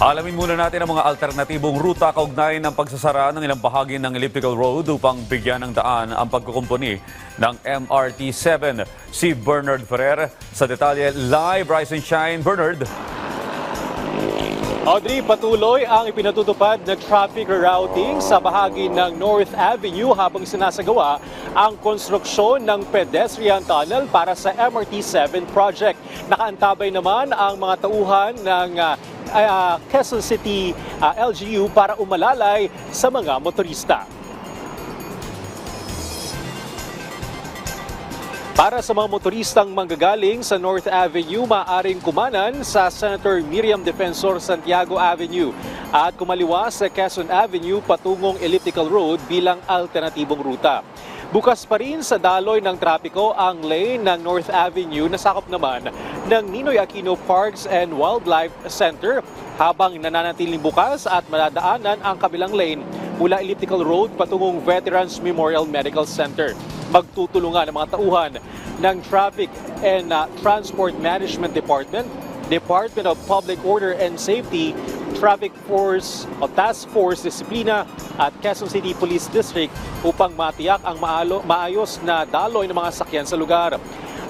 Alamin muna natin ang mga alternatibong ruta kaugnay ng pagsasara ng ilang bahagi ng elliptical road upang bigyan ng daan ang pagkukumpuni ng MRT-7. Si Bernard Ferrer sa detalye live Rise and Shine. Bernard. Audrey, patuloy ang ipinatutupad na traffic rerouting sa bahagi ng North Avenue habang sinasagawa ang konstruksyon ng pedestrian tunnel para sa MRT-7 project. Nakaantabay naman ang mga tauhan ng ah, ah, Quezon City ah, LGU para umalalay sa mga motorista. Para sa mga motoristang manggagaling sa North Avenue, maaring kumanan sa Senator Miriam Defensor Santiago Avenue at kumaliwa sa Quezon Avenue patungong Elliptical Road bilang alternatibong ruta. Bukas pa rin sa daloy ng trapiko ang lane ng North Avenue na sakop naman ng Ninoy Aquino Parks and Wildlife Center habang nananatiling bukas at madadaanan ang kabilang lane mula Elliptical Road patungong Veterans Memorial Medical Center. Magtutulungan ang mga tauhan ng Traffic and uh, Transport Management Department, Department of Public Order and Safety, Traffic Force o Task Force Disiplina at Quezon City Police District upang matiyak ang maalo, maayos na daloy ng mga sakyan sa lugar.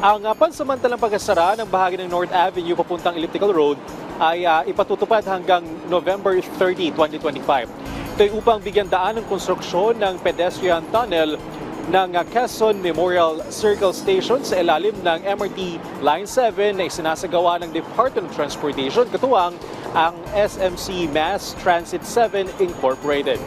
Ang uh, pansamantalang pagkasara ng bahagi ng North Avenue papuntang Elliptical Road ay uh, ipatutupad hanggang November 30, 2025. Ito ay upang bigyan daan ng konstruksyon ng pedestrian tunnel ng Quezon Memorial Circle Station sa ilalim ng MRT Line 7 na isinasagawa ng Department of Transportation katuwang ang SMC Mass Transit 7 Incorporated.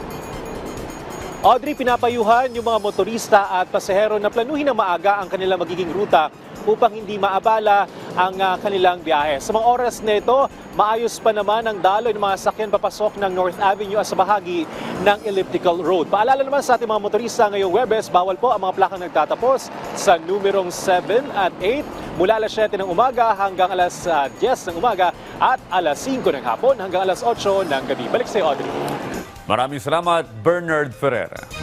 Audrey, pinapayuhan yung mga motorista at pasahero na planuhin na maaga ang kanilang magiging ruta upang hindi maabala ang ah, kanilang biyahe. Sa mga oras na ito, maayos pa naman ang daloy ng mga sakyan papasok ng North Avenue at sa bahagi ng Elliptical Road. Paalala naman sa ating mga motorista ngayong Webes, bawal po ang mga plakang nagtatapos sa numerong 7 at 8 mula alas 7 ng umaga hanggang alas ah, 10 ng umaga at alas 5 ng hapon hanggang alas 8 ng gabi. Balik sa iyo, Audrey. Maraming salamat, Bernard Ferrer.